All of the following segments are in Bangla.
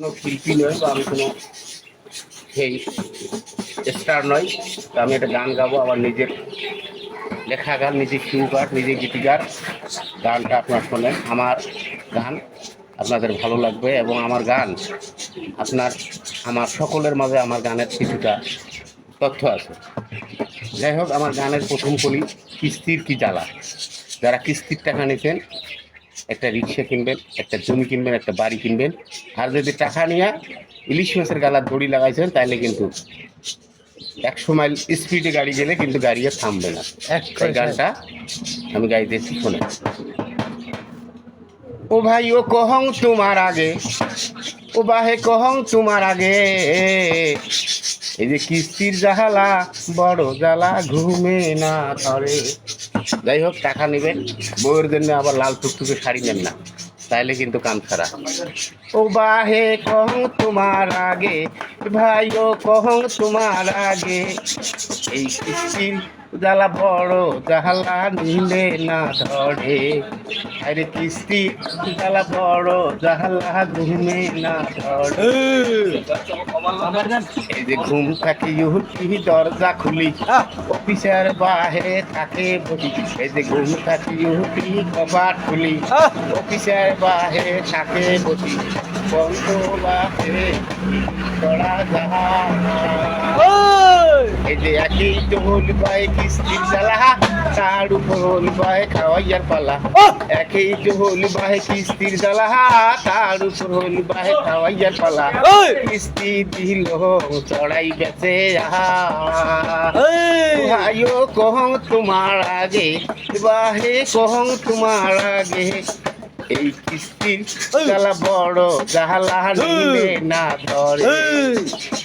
কোনো শিল্পী নয় বা আমি কোনো সেই স্টার নয়। আমি একটা গান গাবো আমার নিজের লেখা গান, নিজের সিঙ্গার নিজের গীতিকার গানটা আপনার শোনেন। আমার গান আপনাদের ভালো লাগবে এবং আমার গান আপনার, আমার সকলের মাঝে আমার গানের কিছুটা তথ্য আছে। যাই হোক, আমার গানের প্রথম কলি কিস্তির কি জ্বালা? যারা কিস্তির টাকা নিতেন একটা রিক্সা কিনবেন একটা জমি কিনবেন একটা বাড়ি কিনবেন। আর যদি টাকা নিয়ে ইলিশ মাছের গালার দড়ি লাগাইছেন তাহলে কিন্তু একশো মাইল স্পিডে গাড়ি গেলে কিন্তু গাড়ি আর থামবে না। এই গানটা আমি গাইতেছি শোনে ও ভাই ও কহং তোমার আগে ও বাহে কহং তোমার আগে। এই যে কিস্তির জাহালা, বড় জ্বালা ঘুমে না ধরে। যাই হোক, টাকা নেবেন। বউয়ের জন্য আবার লাল টুকটুকে শাড়ি নেন না। তাইলে কিন্তু কাম ছাড়া ও বাহে, কহং তোমার আগে। ভাই, ও কহং তোমার আগে। এই কিস্তির জ্বালা বড় জাহালা নিলে না ধরে। আরে কিস্তি জ্বালা বড় জাহালা ঘুমে না ধরে। এই যে ঘুম থাকি ইহুতি দরজা খুলি। অফিসার বাহে থাকে বলি। এই যে ঘুম থাকি ইহুতি কবাট খুলি। অফিসার বাহে থাকে বলি বন্ধ বাহে চড়া যাহা এই যে একই পায় কিস্তির জ্বালা তার উপর হল পায় খাওয়াইয়ার পালা। একই ঢোল পায় কিস্তির জ্বালা তার উপর হল পায় খাওয়াইয়ার পালা। কিস্তি দিল চড়াই গেছে আহা। ভাইও কহং তোমার আগে বাহে কহং তোমার আগে এই কিস্তির জ্বালা বড় জাহালা নিলে না ধরে।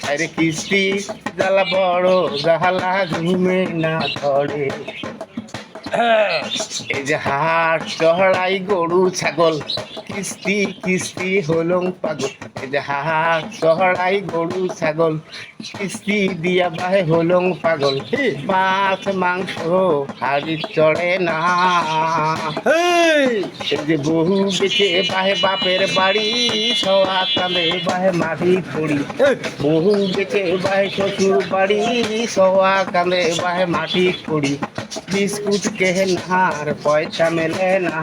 আরে কিস্তি জ্বালা বড় জাহালা ঘুমে না ধরে। এই যে হাট চড়াই গরু, ছাগল, কিস্তি কিস্তি হলং পাগল। এই যে হাট চড়াই গরু, ছাগল, কিস্তি দিয়া বাহে হলং পাগল। মাছ, মাংস, হাড়ি চড়ে না। এই যে বহু বেঁচে বাহে বাপের বাড়ি, সওয়া কালে বাহে মাটি পড়ি। বহু বেঁচে বাহে শ্বশুর বাড়ি, সওয়া কালে বাহে মাটি পড়ি। বিস্কুট কেহে নাহার পয়সা মেলে না।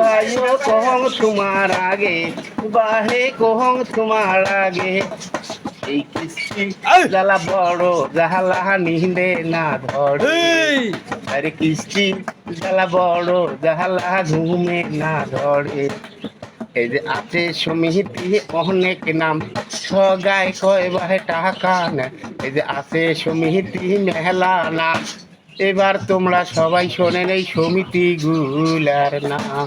ভাইও কহং তোমার আগে বাহে কহং তোমার আগে। এই কিস্তি জ্বালা বড় জাহালা নিন্দে না ধরে। আরে কিস্তি জ্বালা বড় জাহালা ঘুমে না ধরে। এই যে আছে সমিতি অনেক নাম? সগায় কয় বাহে টাকা না? এই যে আছে সমিতি মেহলা নাম এবার তোমরা সবাই শোনেন এই সমিতি গুলার নাম।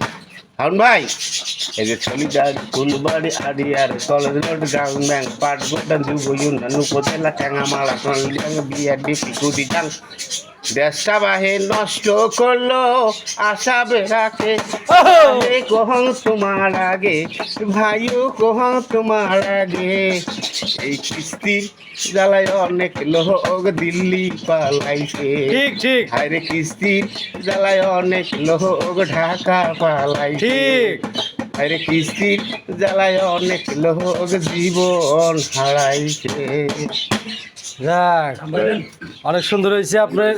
হাউন ভাই, এই যে সলিদার ফুলবাড়ি আদিয়ার কলেজ রোড গাউন ব্যাংক পাট গোটান যুব ইউনিয়ন, উপজেলা ঠ্যাঙামারা কলিয়াং বিয়ার ডিপি কুদিটাং দেশটা বাহে নষ্ট করল আশা বেড়াকে কহং তোমার আগে ভাইও কহং তোমার আগে। এই কিস্তি জ্বালায় অনেক লোক দিল্লি পালাইছে। ঠিক ঠিক। হায়রে কিস্তির জ্বালায় অনেক লোক ঢাকা পালাইছে। ঠিক। আরে কিস্তির জ্বালায় অনেক লোক জীবন হারাইছে। যাক অনেক সুন্দর হয়েছে আপনার।